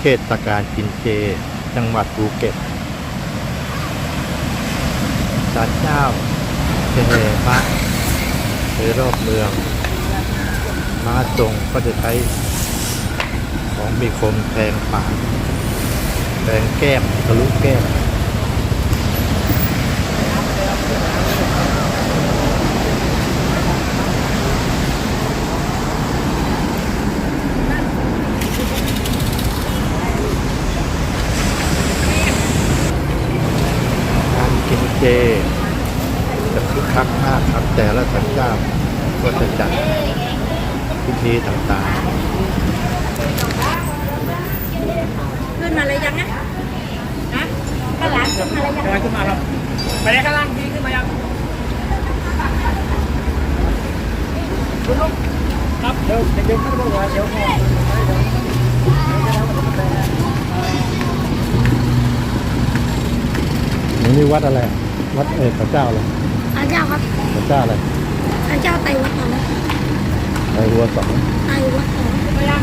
เทศกาลกินเจ จังหวัดภูเก็ตศาลเจ้าเจพระในรอบเมือง มาทรงก็จะใช้ของมีคมแทงปากแทงแก้มทะลุแก้ม การกินเจะคึกคักมากครับ แต่ละสัญญาก็จะจัดพิธีต่างๆ ขึ้นมาเลยยังนะฮะข้างหลังขึ้นมาเลยยังกำลังขึ้นมาครับไปได้ข้างล่างพี่ขึ้นมายังคุณลุกครับเดี๋ยวเดี๋ยวขึ้นมาหัวเดี๋ยวพอนี่วัดอะไร วัดเอกพระเจ้าเลยพระเจ้าครับพระเจ้าอะไรพระเจ้าไตรวัดสองในหัวสองไตรวัดสองขึ้นมายัง